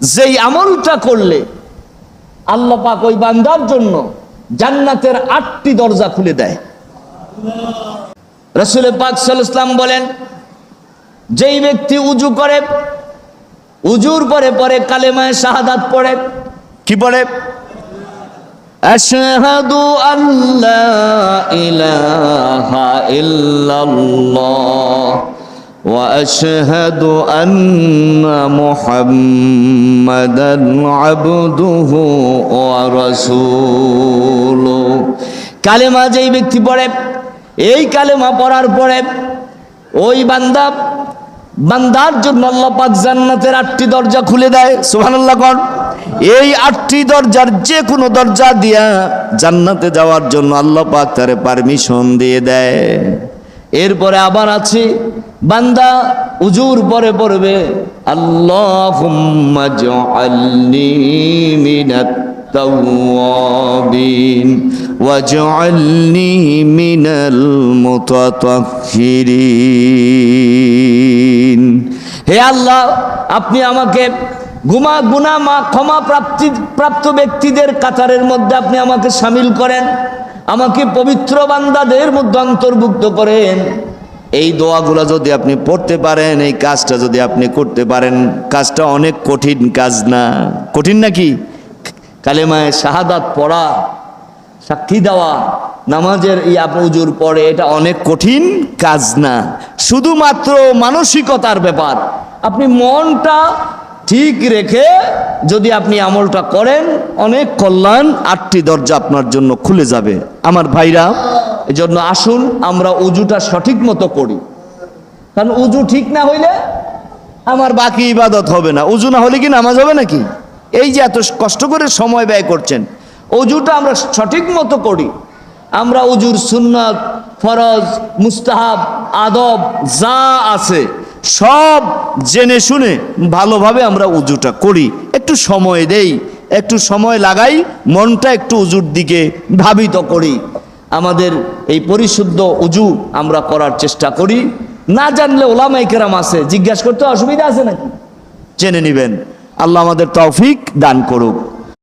যেই আমলটা করলে আল্লাহ পাক ওই বান্দার জন্য জান্নাতের আটটি দরজা খুলে দেয়। রসুল পাক সাল্লাম বলেন, যেই ব্যক্তি উজু করে, উজুর পরে পরে কালেমায় শাহাদাত পড়ে, কি পড়ে? আশহাদু আল্লাহ ইলাহা ইল্লাল্লাহ। واشهد ان محمدا عبده ورسوله কালেমা যেই ব্যক্তি পড়ে এই কালেমা পড়ার পরে ওই বান্দা বান্দার জন্য আল্লাহ পাক জান্নাতের আটটি দরজা খুলে দেয় সুবহানাল্লাহ কোন এই আটটি দরজার যে কোনো দরজা দিয়া জান্নাতে যাওয়ার জন্য আল্লাহ পাক তারে পারমিশন দিয়ে দেয় এরপরে আবার আছে বান্দা উজুর পরে পড়বে আল্লাহুম্মা জাআলনি মিনাত التوابين واجعلني من المتطهرين হে আল্লাহ আপনি আমাকে গুমা গুনা মা ক্ষমা প্রাপ্তি প্রাপ্ত ব্যক্তিদের কাতারের মধ্যে আপনি আমাকে সামিল করেন আমাকে পবিত্র বান্দাদের মধ্যে অন্তর্ভুক্ত করেন এই দোয়াগুলো যদি আপনি পড়তে পারেন, এই কাজটা যদি আপনি করতে পারেন, কাজটা অনেক কঠিন কাজ না। কঠিন নাকি? কালেমায় শাহাদাত পড়া, সাক্ষী দেওয়া, নামাজের এই উজুর পরে এটা অনেক কঠিন কাজ না। শুধুমাত্র মানসিকতার ব্যাপার। আপনি মনটা ঠিক রেখে যদি আপনি আমলটা করেন, অনেক কল্যাণ আটটি দরজা আপনার জন্য খুলে যাবে। আমার ভাইরা এজন্য আসুন, আমরা উজুটা সঠিক মতো করি। কারণ উজু ঠিক না হইলে আমার বাকি ইবাদত হবে না। উজু না হলে কি নামাজ হবে নাকি? এই যে এত কষ্ট করে সময় ব্যয় করছেন অজুটা আমরা সঠিক মতো করি। আমরা উজুর সুন্নত, ফরজ, মুস্তাহাব, আদব যা আছে, সব জেনে শুনে ভালোভাবে আমরা উজুটা করি। একটু সময় দেই, একটু সময় লাগাই, মনটা একটু উজুর দিকে ধাবিত করি। আমাদের এই পরিশুদ্ধ উজু আমরা করার চেষ্টা করি। না জানলে ওলামাই কেরাম আছে, জিজ্ঞাসা করতে অসুবিধা আছে নাকি? জেনে নিবেন। আল্লাহ আমাদের তৌফিক দান করুক।